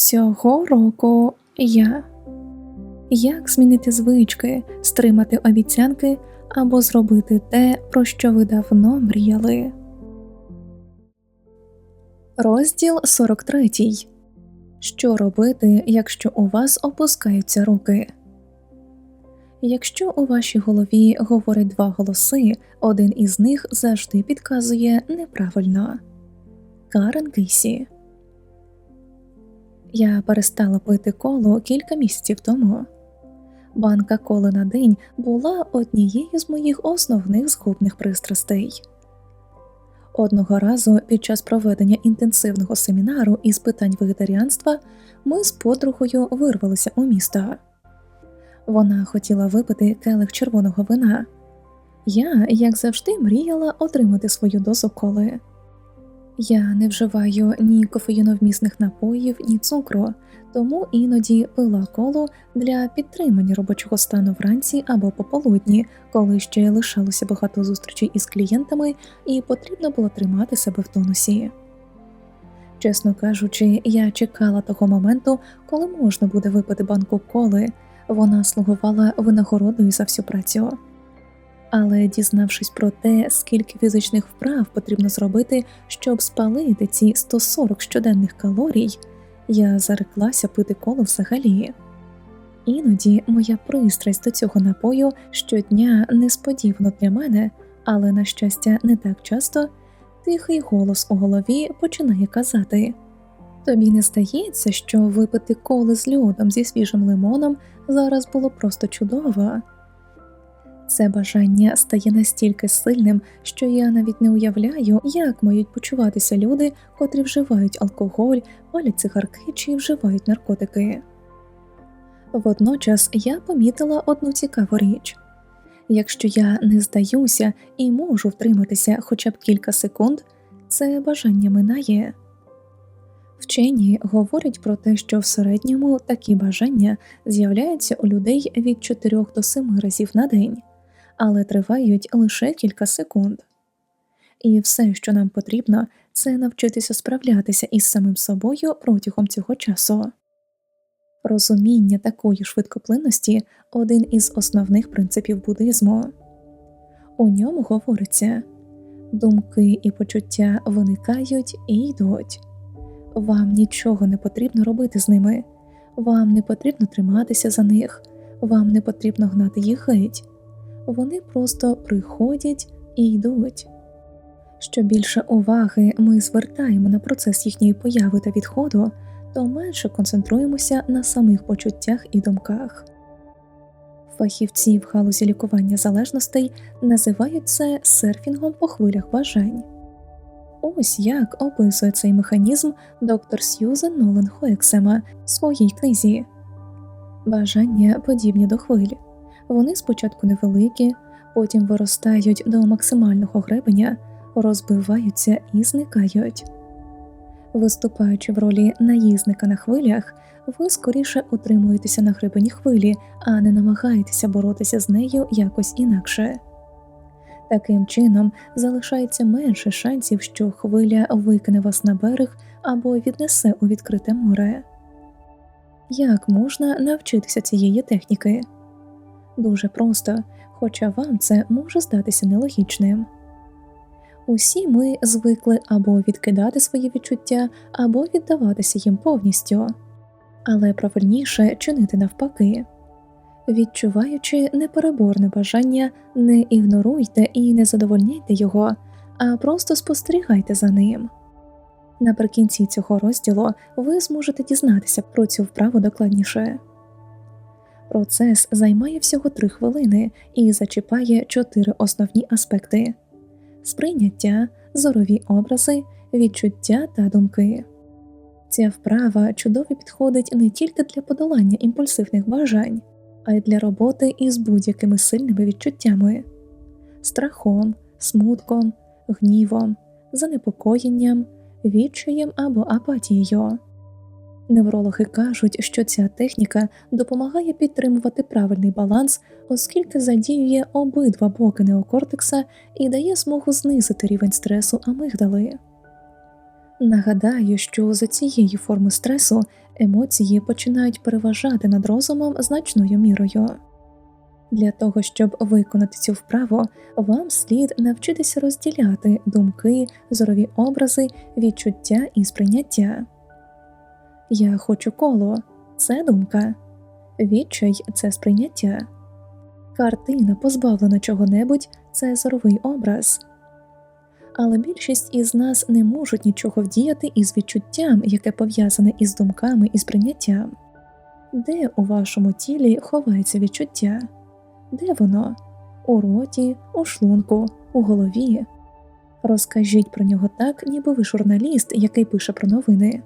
Цього року я. Як змінити звички, стримати обіцянки або зробити те, про що ви давно мріяли. Розділ 43. Що робити, якщо у вас опускаються руки? Якщо у вашій голові говорять два голоси, один із них завжди підказує неправильно. Карен Кисі Я перестала пити коло кілька місяців тому. Банка коли на день була однією з моїх основних згубних пристрастей. Одного разу під час проведення інтенсивного семінару із питань вегетаріанства ми з подругою вирвалися у місто. Вона хотіла випити келих червоного вина. Я, як завжди, мріяла отримати свою дозу коли. Я не вживаю ні кофеїновмісних напоїв, ні цукру, тому іноді пила коло для підтримання робочого стану вранці або пополудні, коли ще лишалося багато зустрічей із клієнтами і потрібно було тримати себе в тонусі. Чесно кажучи, я чекала того моменту, коли можна буде випити банку коли, вона слугувала винагородою за всю працю. Але дізнавшись про те, скільки фізичних вправ потрібно зробити, щоб спалити ці 140 щоденних калорій, я зареклася пити коло взагалі. Іноді моя пристрасть до цього напою щодня несподівано для мене, але, на щастя, не так часто, тихий голос у голові починає казати Тобі не здається, що випити коли з льодом зі свіжим лимоном зараз було просто чудово. Це бажання стає настільки сильним, що я навіть не уявляю, як мають почуватися люди, котрі вживають алкоголь, палять цигарки чи вживають наркотики. Водночас я помітила одну цікаву річ якщо я не здаюся і можу втриматися хоча б кілька секунд, це бажання минає. Вчені говорять про те, що в середньому такі бажання з'являються у людей від 4 до 7 разів на день але тривають лише кілька секунд. І все, що нам потрібно, це навчитися справлятися із самим собою протягом цього часу. Розуміння такої швидкоплинності один із основних принципів буддизму. У ньому говориться думки і почуття виникають і йдуть. Вам нічого не потрібно робити з ними, вам не потрібно триматися за них, вам не потрібно гнати їх геть вони просто приходять і йдуть. Що більше уваги ми звертаємо на процес їхньої появи та відходу, то менше концентруємося на самих почуттях і думках. Фахівці в галузі лікування залежностей називають це серфінгом по хвилях бажань. Ось як описує цей механізм доктор Сьюзен Нолан Хоексема в своїй книзі Бажання подібні до хвилі. Вони спочатку невеликі, потім виростають до максимального гребеня, розбиваються і зникають. Виступаючи в ролі наїзника на хвилях, ви скоріше утримуєтеся на гребені хвилі, а не намагаєтеся боротися з нею якось інакше. Таким чином залишається менше шансів, що хвиля викине вас на берег або віднесе у відкрите море. Як можна навчитися цієї техніки? Дуже просто, хоча вам це може здатися нелогічним. Усі ми звикли або відкидати свої відчуття, або віддаватися їм повністю, але правильніше чинити навпаки. Відчуваючи непереборне бажання, не ігноруйте і не задовольняйте його, а просто спостерігайте за ним. Наприкінці цього розділу ви зможете дізнатися про цю вправу докладніше. Процес займає всього три хвилини і зачіпає чотири основні аспекти сприйняття, зорові образи, відчуття та думки. Ця вправа чудово підходить не тільки для подолання імпульсивних бажань, а й для роботи із будь-якими сильними відчуттями страхом, смутком, гнівом, занепокоєнням, відчаєм або апатією. Неврологи кажуть, що ця техніка допомагає підтримувати правильний баланс, оскільки задіює обидва боки неокортекса і дає змогу знизити рівень стресу амигдали. Нагадаю, що за цієї форми стресу емоції починають переважати над розумом значною мірою. Для того, щоб виконати цю вправу, вам слід навчитися розділяти думки, зорові образи, відчуття і сприйняття. Я хочу коло це думка, відчай це сприйняття, картина, позбавлена чого-небудь це зоровий образ. Але більшість із нас не можуть нічого вдіяти із відчуттям, яке пов'язане із думками і сприйняттям. Де у вашому тілі ховається відчуття? Де воно? У роті, у шлунку, у голові. Розкажіть про нього так, ніби ви журналіст, який пише про новини.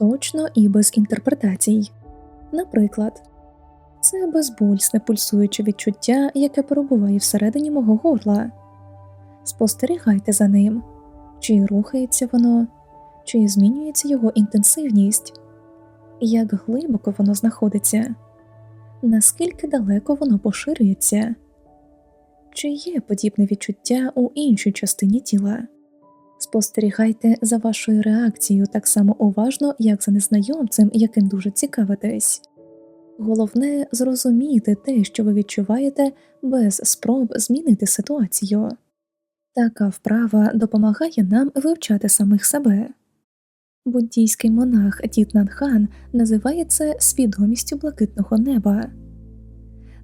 Точно і без інтерпретацій. Наприклад, це безбольсне пульсуюче відчуття, яке перебуває всередині мого горла. Спостерігайте за ним, чи рухається воно, чи змінюється його інтенсивність, як глибоко воно знаходиться наскільки далеко воно поширюється, чи є подібне відчуття у іншій частині тіла. Спостерігайте за вашою реакцією так само уважно, як за незнайомцем, яким дуже цікавитесь. Головне зрозуміти те, що ви відчуваєте, без спроб змінити ситуацію. Така вправа допомагає нам вивчати самих себе. Буддійський монах Діт Нанхан називає це свідомістю блакитного неба.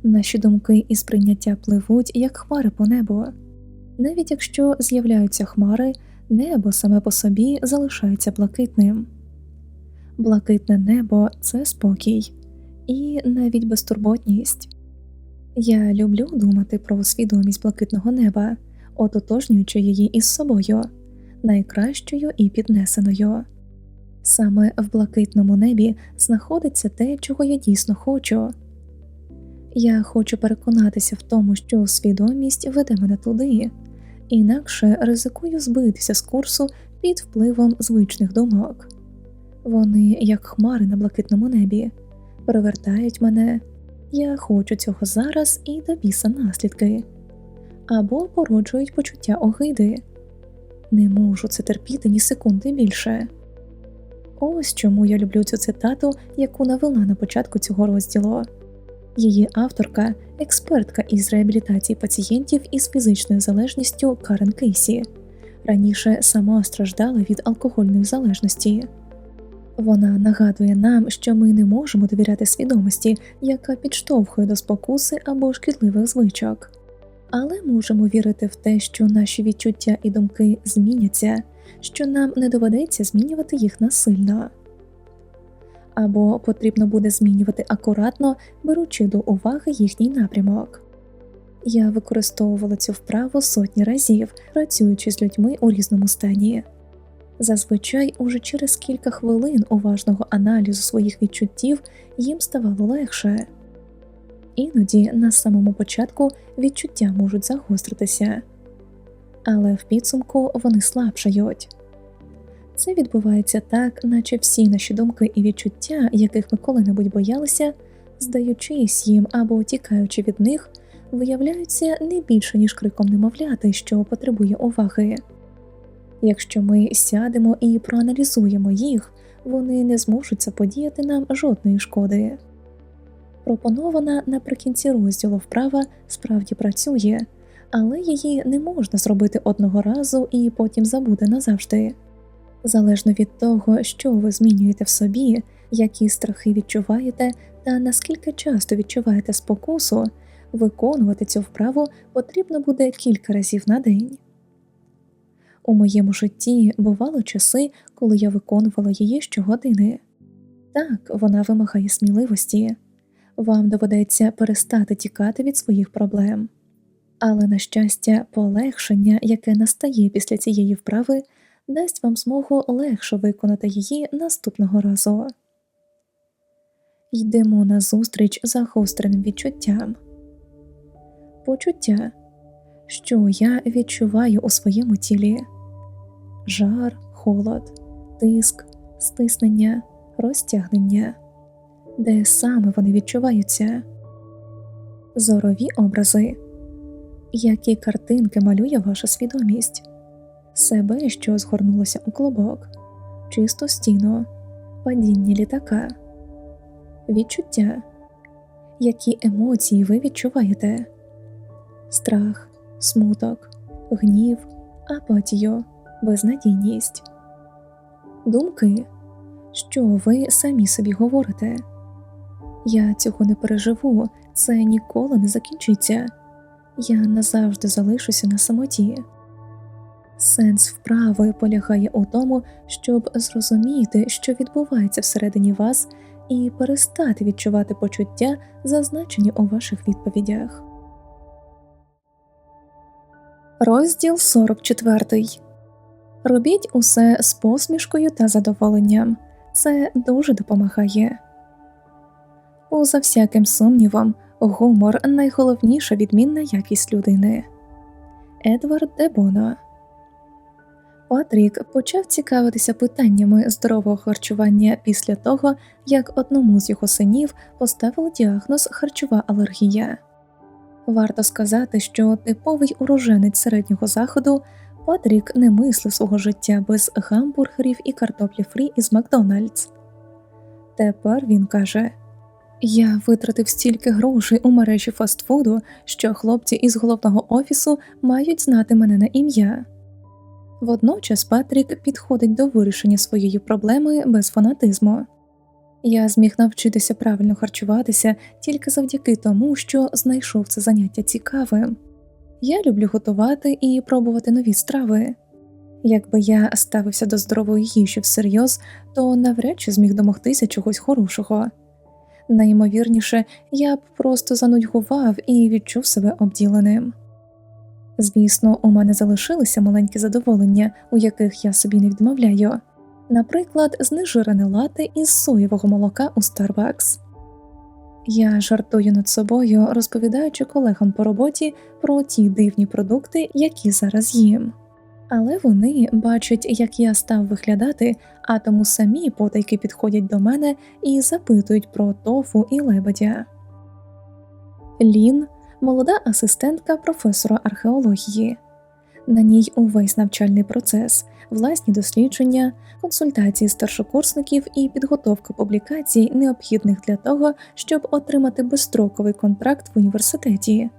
Наші думки і сприйняття пливуть, як хмари по небу. Навіть якщо з'являються хмари, небо саме по собі залишається блакитним. Блакитне небо це спокій і навіть безтурботність. Я люблю думати про свідомість блакитного неба, ототожнюючи її із собою, найкращою і піднесеною. Саме в блакитному небі знаходиться те, чого я дійсно хочу. Я хочу переконатися в тому, що свідомість веде мене туди, інакше ризикую збитися з курсу під впливом звичних думок. Вони, як хмари на блакитному небі, перевертають мене, я хочу цього зараз і до біса наслідки, або породжують почуття огиди. Не можу це терпіти ні секунди більше. Ось чому я люблю цю цитату, яку навела на початку цього розділу. Її авторка, експертка із реабілітації пацієнтів із фізичною залежністю Карен Кейсі, раніше сама страждала від алкогольної залежності. Вона нагадує нам, що ми не можемо довіряти свідомості, яка підштовхує до спокуси або шкідливих звичок, але можемо вірити в те, що наші відчуття і думки зміняться що нам не доведеться змінювати їх насильно, або потрібно буде змінювати акуратно, беручи до уваги їхній напрямок. Я використовувала цю вправу сотні разів, працюючи з людьми у різному стані. Зазвичай уже через кілька хвилин уважного аналізу своїх відчуттів їм ставало легше, іноді на самому початку відчуття можуть загостритися але в підсумку вони слабшають. Це відбувається так, наче всі наші думки і відчуття, яких ми коли-небудь боялися, здаючись їм або тікаючи від них, виявляються не більше, ніж криком немовляти, що потребує уваги. Якщо ми сядемо і проаналізуємо їх, вони не зможуть заподіяти нам жодної шкоди. Пропонована наприкінці розділу вправа справді працює, але її не можна зробити одного разу і потім забути назавжди. Залежно від того, що ви змінюєте в собі, які страхи відчуваєте та наскільки часто відчуваєте спокусу, виконувати цю вправу потрібно буде кілька разів на день. У моєму житті бували часи, коли я виконувала її щогодини. Так, вона вимагає сміливості, вам доведеться перестати тікати від своїх проблем. Але, на щастя, полегшення, яке настає після цієї вправи, дасть вам змогу легше виконати її наступного разу. Йдемо на зустріч загостреним відчуттям. Почуття, що я відчуваю у своєму тілі. Жар, холод, тиск, стиснення, розтягнення, де саме вони відчуваються, зорові образи. Які картинки малює ваша свідомість, себе, що згорнулося у клубок, чисту стіну, падіння літака, відчуття, які емоції ви відчуваєте страх, смуток, гнів, апатію, безнадійність, думки, що ви самі собі говорите. Я цього не переживу, це ніколи не закінчиться. Я назавжди залишуся на самоті. Сенс вправи полягає у тому, щоб зрозуміти, що відбувається всередині вас, і перестати відчувати почуття, зазначені у ваших відповідях. Розділ 44 Робіть усе з посмішкою та задоволенням. Це дуже допомагає. Поза всяким сумнівом, гумор найголовніша відмінна якість людини. Едвард Дебоно Патрік почав цікавитися питаннями здорового харчування після того, як одному з його синів поставили діагноз харчова алергія. Варто сказати, що типовий уроженець середнього заходу Патрік не мислив свого життя без гамбургерів і картоплі фрі із Макдональдс. Тепер він каже Я витратив стільки грошей у мережі фастфуду, що хлопці із головного офісу мають знати мене на ім'я. Водночас Патрік підходить до вирішення своєї проблеми без фанатизму. Я зміг навчитися правильно харчуватися тільки завдяки тому, що знайшов це заняття цікавим. Я люблю готувати і пробувати нові страви. Якби я ставився до здорової їжі всерйоз, то навряд чи зміг домогтися чогось хорошого. Найімовірніше, я б просто занудьгував і відчув себе обділеним. Звісно, у мене залишилися маленькі задоволення, у яких я собі не відмовляю, наприклад, знежирене лати із соєвого молока у Starbucks. Я жартую над собою, розповідаючи колегам по роботі про ті дивні продукти, які зараз їм. Але вони бачать, як я став виглядати, а тому самі потайки підходять до мене і запитують про тофу і лебедя. Лін молода асистентка професора археології. На ній увесь навчальний процес, власні дослідження, консультації старшокурсників і підготовка публікацій, необхідних для того, щоб отримати безстроковий контракт в університеті.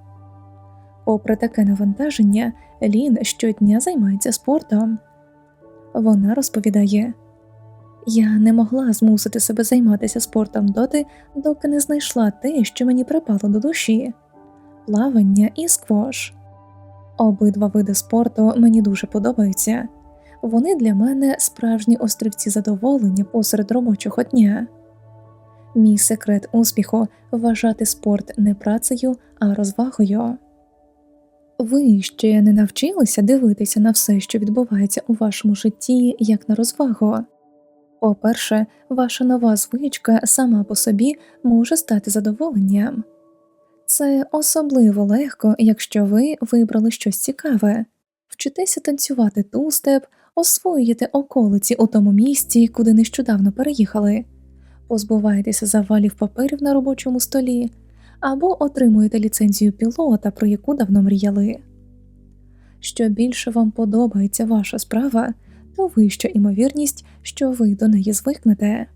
Попри таке навантаження, Лін щодня займається спортом. Вона розповідає Я не могла змусити себе займатися спортом доти, доки не знайшла те, що мені припало до душі плавання і сквош. Обидва види спорту мені дуже подобаються, вони для мене справжні острівці задоволення посеред робочого дня. Мій секрет успіху вважати спорт не працею, а розвагою. Ви ще не навчилися дивитися на все, що відбувається у вашому житті, як на розвагу. По перше, ваша нова звичка сама по собі може стати задоволенням. Це особливо легко, якщо ви вибрали щось цікаве, вчитеся танцювати тустеп, освоюєте околиці у тому місці, куди нещодавно переїхали, позбуваєтеся завалів паперів на робочому столі або отримуєте ліцензію пілота, про яку давно мріяли. Що більше вам подобається ваша справа, то вища імовірність, що ви до неї звикнете.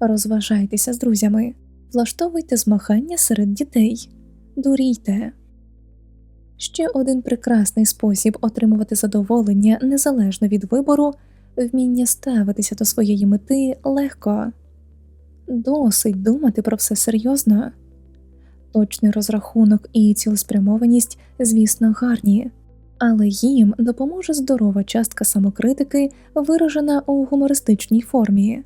Розважайтеся з друзями влаштовуйте змагання серед дітей, дурійте. Ще один прекрасний спосіб отримувати задоволення незалежно від вибору, вміння ставитися до своєї мети легко, досить думати про все серйозно. Точний розрахунок і цілеспрямованість, звісно, гарні, але їм допоможе здорова частка самокритики, виражена у гумористичній формі.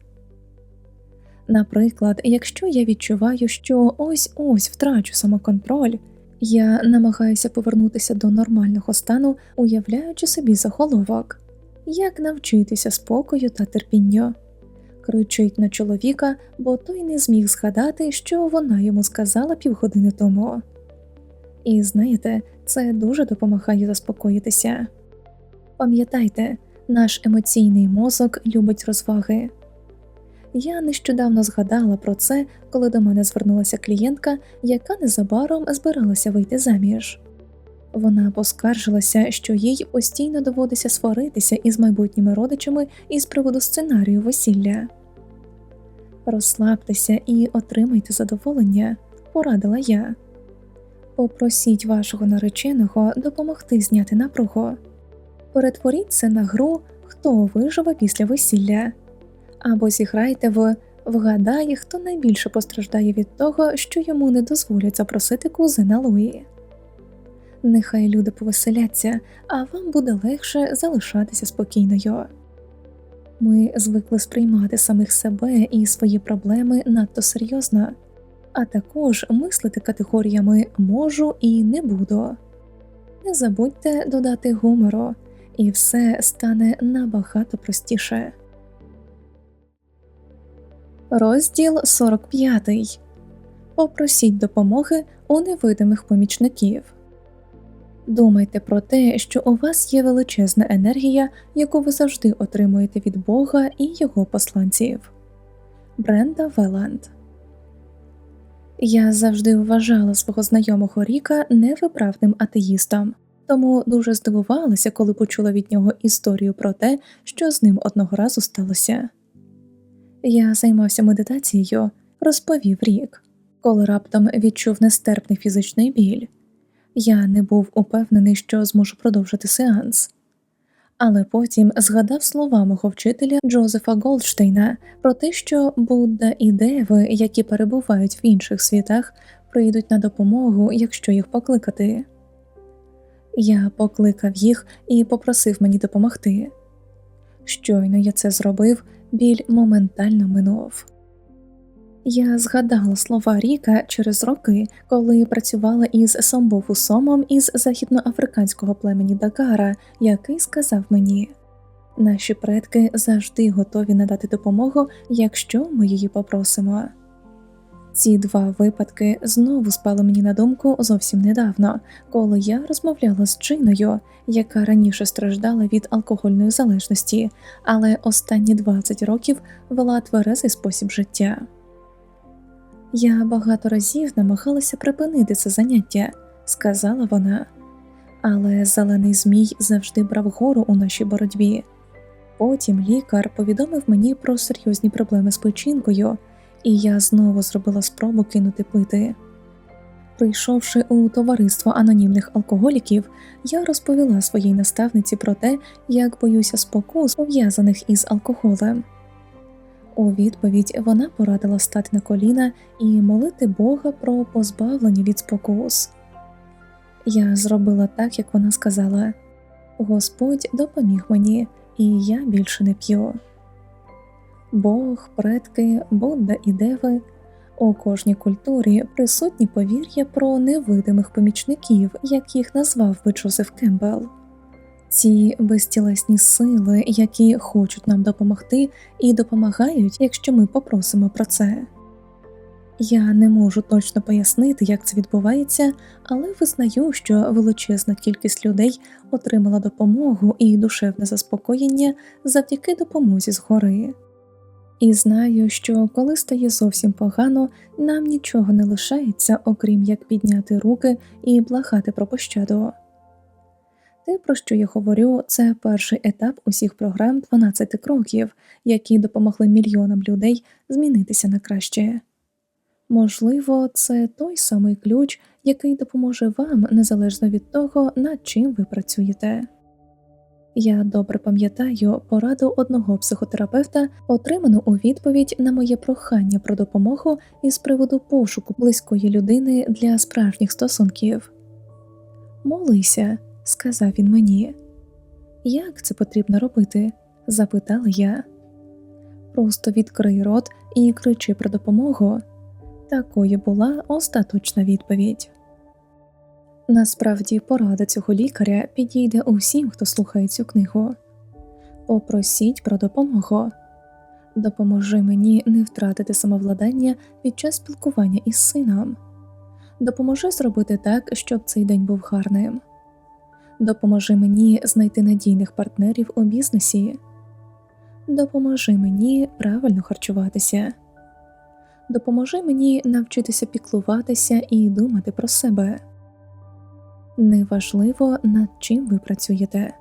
Наприклад, якщо я відчуваю, що ось ось втрачу самоконтроль, я намагаюся повернутися до нормального стану, уявляючи собі заголовок, як навчитися спокою та терпінню. Кричить на чоловіка, бо той не зміг згадати, що вона йому сказала півгодини тому. І знаєте, це дуже допомагає заспокоїтися. Пам'ятайте, наш емоційний мозок любить розваги. Я нещодавно згадала про це, коли до мене звернулася клієнтка, яка незабаром збиралася вийти заміж. Вона поскаржилася, що їй постійно доводиться сваритися із майбутніми родичами із приводу сценарію весілля. Розслабтеся і отримайте задоволення, порадила я. Попросіть вашого нареченого допомогти зняти напругу. Перетворіть це на гру, хто виживе після весілля, або зіграйте в вгадає, хто найбільше постраждає від того, що йому не дозволять запросити кузена Луї. Нехай люди повеселяться, а вам буде легше залишатися спокійною. Ми звикли сприймати самих себе і свої проблеми надто серйозно, а також мислити категоріями можу і не буду. Не забудьте додати гумору, і все стане набагато простіше. Розділ 45. Попросіть допомоги у невидимих помічників. Думайте про те, що у вас є величезна енергія, яку ви завжди отримуєте від Бога і його посланців. Бренда Веланд Я завжди вважала свого знайомого Ріка невиправним атеїстом, тому дуже здивувалася, коли почула від нього історію про те, що з ним одного разу сталося. Я займався медитацією, розповів Рік, коли раптом відчув нестерпний фізичний біль. Я не був упевнений, що зможу продовжити сеанс, але потім згадав слова мого вчителя Джозефа Голдштейна про те, що Будда і Деви, які перебувають в інших світах, прийдуть на допомогу, якщо їх покликати. Я покликав їх і попросив мені допомогти. Щойно я це зробив, біль моментально минув. Я згадала слова Ріка через роки, коли працювала із Сомбофусомом із західноафриканського племені Дакара, який сказав мені наші предки завжди готові надати допомогу, якщо ми її попросимо. Ці два випадки знову спали мені на думку зовсім недавно, коли я розмовляла з Джиною, яка раніше страждала від алкогольної залежності, але останні 20 років вела тверезий спосіб життя. Я багато разів намагалася припинити це заняття, сказала вона, але зелений змій завжди брав гору у нашій боротьбі. Потім лікар повідомив мені про серйозні проблеми з печінкою, і я знову зробила спробу кинути пити. Прийшовши у товариство анонімних алкоголіків, я розповіла своїй наставниці про те, як боюся спокус, пов'язаних із алкоголем. У відповідь вона порадила стати на коліна і молити Бога про позбавлення від спокус. Я зробила так, як вона сказала Господь допоміг мені, і я більше не п'ю. Бог, предки, Будда і Деви у кожній культурі присутні повір'я про невидимих помічників, як їх назвав би Джозеф Кембл ці безтілесні сили, які хочуть нам допомогти і допомагають, якщо ми попросимо про це. Я не можу точно пояснити, як це відбувається, але визнаю, що величезна кількість людей отримала допомогу і душевне заспокоєння завдяки допомозі згори. І знаю, що коли стає зовсім погано, нам нічого не лишається, окрім як підняти руки і благати про пощаду. Те, про що я говорю, це перший етап усіх програм 12 кроків, які допомогли мільйонам людей змінитися на краще. Можливо, це той самий ключ, який допоможе вам незалежно від того, над чим ви працюєте. Я добре пам'ятаю пораду одного психотерапевта, отриману у відповідь на моє прохання про допомогу із приводу пошуку близької людини для справжніх стосунків. Молися сказав він мені. Як це потрібно робити? запитала я. Просто відкрий рот і кричи про допомогу. Такою була остаточна відповідь. Насправді, порада цього лікаря підійде усім, хто слухає цю книгу. Попросіть про допомогу. Допоможи мені не втратити самовладання під час спілкування із сином. Допоможи зробити так, щоб цей день був гарним допоможи мені знайти надійних партнерів у бізнесі, допоможи мені правильно харчуватися, допоможи мені навчитися піклуватися і думати про себе. Неважливо, над чим ви працюєте,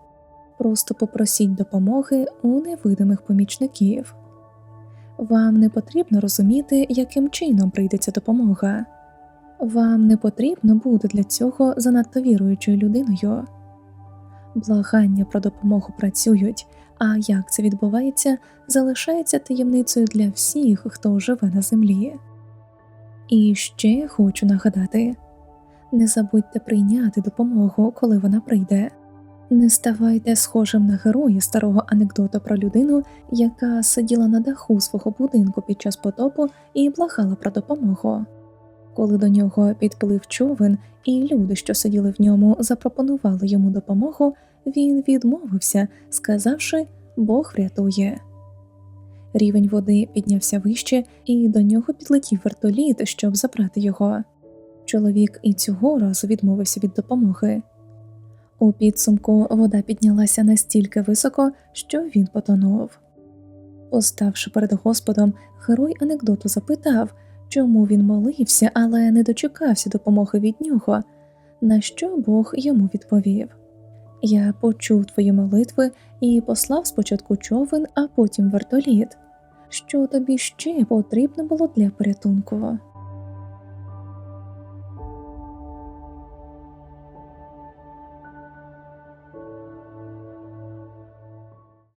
просто попросіть допомоги у невидимих помічників. Вам не потрібно розуміти, яким чином прийдеться допомога. Вам не потрібно бути для цього занадто віруючою людиною. Благання про допомогу працюють, а як це відбувається, залишається таємницею для всіх, хто живе на землі. І ще хочу нагадати не забудьте прийняти допомогу, коли вона прийде. Не ставайте схожим на героя старого анекдота про людину, яка сиділа на даху свого будинку під час потопу і благала про допомогу. Коли до нього підплив човен, і люди, що сиділи в ньому, запропонували йому допомогу, він відмовився, сказавши Бог врятує. Рівень води піднявся вище, і до нього підлетів вертоліт, щоб забрати його. Чоловік і цього разу відмовився від допомоги. У підсумку вода піднялася настільки високо, що він потонув. Оставши перед Господом, герой анекдоту запитав, чому він молився, але не дочекався допомоги від нього, на що Бог йому відповів Я почув твої молитви і послав спочатку човен, а потім вертоліт. Що тобі ще потрібно було для порятунку?